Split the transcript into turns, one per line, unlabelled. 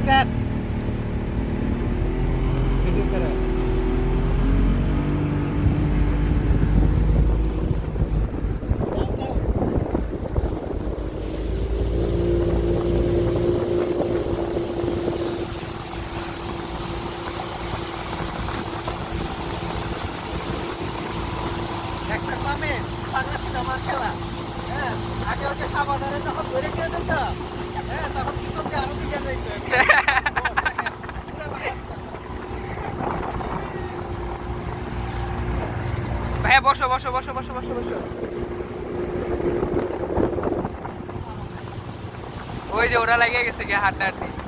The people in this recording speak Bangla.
স্টার্ট ভিডিও করে। বাংলা সিনেমার খেলা। হ্যাঁ আগে ওকে সাবানারে যখন ধরে খেয়ে দিত। হ্যাঁ তখন পিছনকে আরও দিকে যাইতো।
ভাইয়া বসো বসো বসো বসো বসো বসো। ওই যে ওরা লাগিয়ে গেছে গিয়ে হাঁটতে হাঁটতে।